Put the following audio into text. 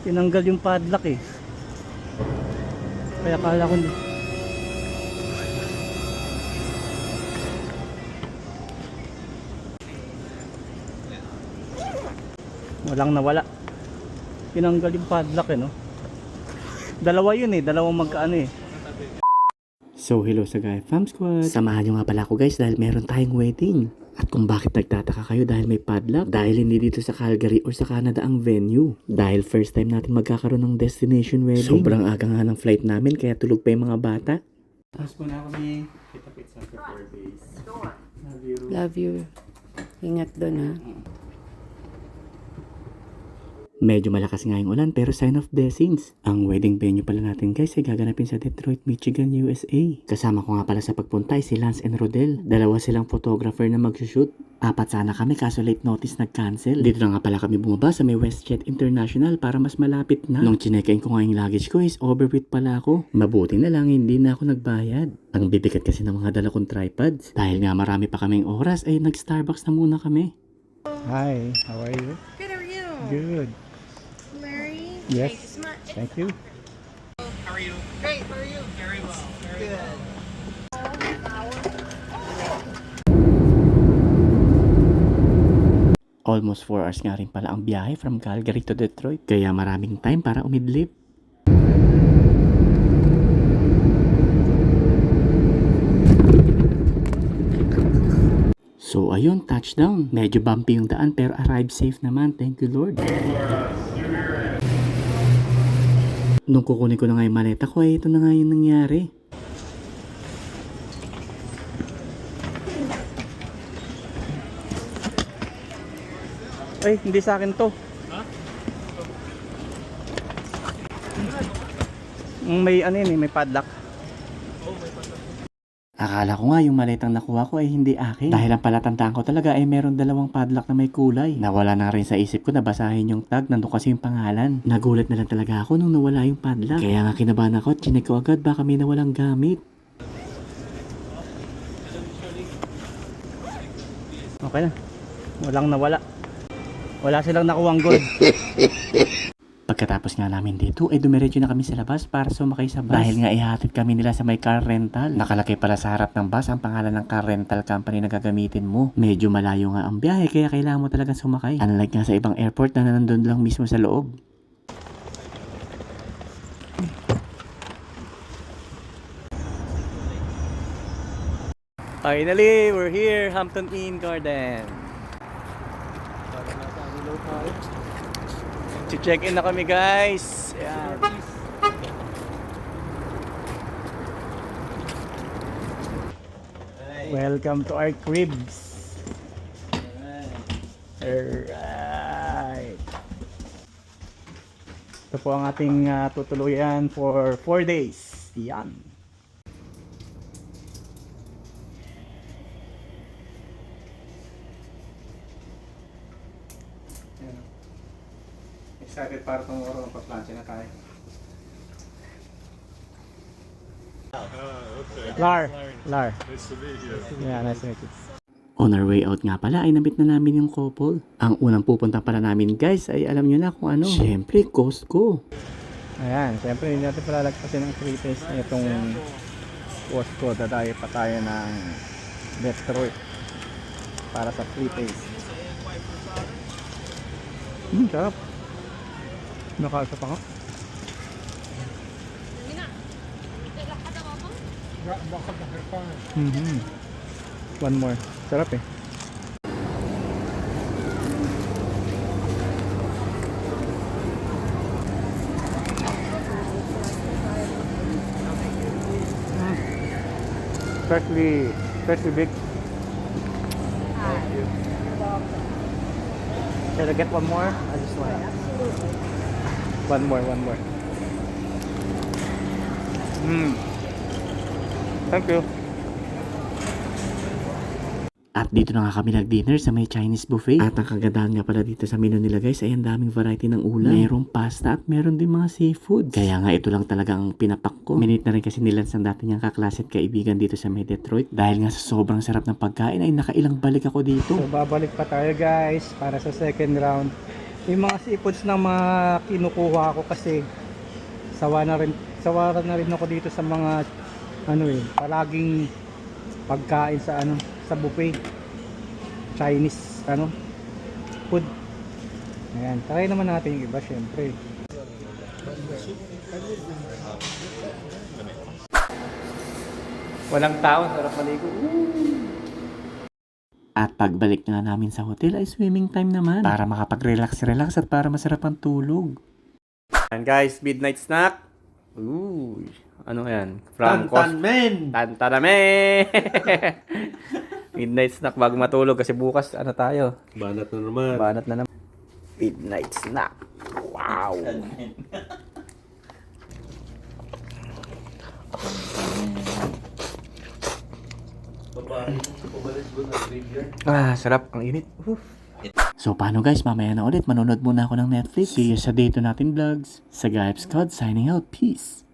Tinanggal yung padlock eh. Kaya kala ko hindi. Walang nawala. Tinanggal yung padlock eh no. Dalawa yun eh, dalawang magkaano eh. So hello sa Guy Fam Squad. Samahan nyo nga pala ako guys dahil meron tayong wedding. At kung bakit nagtataka kayo dahil may padlock, dahil hindi dito sa Calgary or sa Canada ang venue. Dahil first time natin magkakaroon ng destination wedding. Sobrang aga nga ng flight namin kaya tulog pa yung mga bata. Tapos po na kami. Kita pizza for 4 days. Love you. Love you. Ingat doon ha. Medyo malakas nga yung ulan pero sign of blessings. Ang wedding venue pala natin guys ay gaganapin sa Detroit, Michigan, USA. Kasama ko nga pala sa pagpunta ay si Lance and Rodel. Dalawa silang photographer na magsushoot. Apat sana kami kaso late notice nag-cancel. Dito na nga pala kami bumaba sa may WestJet International para mas malapit na. Nung chinekain ko nga yung luggage ko is overweight pala ako. Mabuti na lang hindi na ako nagbayad. Ang bibigat kasi ng mga dala kong tripods. Dahil nga marami pa kaming oras ay nag-Starbucks na muna kami. Hi, how are you? Good, how are you? Good. Yes. Thank you so much. Thank you. Great, how are you? Very well. Very good. Almost 4 hours nga rin pala ang biyahe from Calgary to Detroit. Kaya maraming time para umidlip. So ayun, touchdown. Medyo bumpy yung daan pero arrive safe naman. Thank you Lord. Nung kukunin ko na nga yung maleta ko, eh, ito na nga yung nangyari. Ay, hindi sa akin to. Mm, May ano yun eh, may padlock. Akala ko nga yung maletang nakuha ko ay hindi akin. Dahil ang palatandaan ko talaga ay meron dalawang padlock na may kulay. Nawala na rin sa isip ko na basahin yung tag, nandun kasi yung pangalan. Nagulat na lang talaga ako nung nawala yung padlock. Kaya nga kinabahan ako at chinek ko agad baka may nawalang gamit. Okay na. Walang nawala. Wala silang nakuwang gold. Pagkatapos nga namin dito, ay dumiretso na kami sa labas para sumakay sa bus. Dahil nga ihatid kami nila sa may car rental. Nakalagay pala sa harap ng bus ang pangalan ng car rental company na gagamitin mo. Medyo malayo nga ang biyahe kaya kailangan mo talaga sumakay. Unlike nga sa ibang airport na nandun lang mismo sa loob. Finally, we're here, Hampton Inn Garden. Check in na kami guys. Ayan. Welcome to our cribs. Alright. Ito po ang ating ah, tutuluyan for 4 days. Yan. Excited para tomorrow magpa-plancha na tayo. Lar. Lar. Nice to meet you. Yeah, nice to meet you. On our way out nga pala ay nabit na namin yung couple. Ang unang pupunta pala namin guys ay alam nyo na kung ano. Siyempre, Costco. Ayan, siyempre hindi natin palalagpasin ng 3 days na itong Costco. Dadayo pa tayo ng Detroit para sa 3 days. Hmm, sarap. Nakasa pa nga. Mhm. One more. Sarap eh. Freshly, freshly baked. Should I get one more? I just want one more, one more. Hmm. Thank you. At dito na nga kami nag-dinner sa may Chinese buffet. At ang kagandahan nga pala dito sa menu nila guys ay ang daming variety ng ulam. Merong pasta at meron din mga seafood. Kaya nga ito lang talaga ang pinapak ko. Minute na rin kasi nila sa dati niyang kaklase at kaibigan dito sa may Detroit. Dahil nga sa sobrang sarap ng pagkain ay nakailang balik ako dito. So babalik pa tayo guys para sa second round. Yung mga seafoods na mga kinukuha ko kasi sawa na rin sawa na rin ako dito sa mga ano eh palaging pagkain sa ano sa buffet. Chinese ano food. Ayan try naman natin yung iba syempre. Walang tao sarap maligo At pagbalik na namin sa hotel ay swimming time naman para makapag-relax-relax at para masarap ang tulog. And guys, midnight snack. Ooh, ano yan? From Cos- men! Tantaname! midnight snack bago matulog kasi bukas ano tayo? Banat na naman. Banat na naman. Midnight snack. Wow! Ah, sarap. Ang init. Oof. So paano guys, mamaya na ulit, manonood muna ako ng Netflix. See you sa dito natin vlogs. Sa Gayps Cod, signing out. Peace!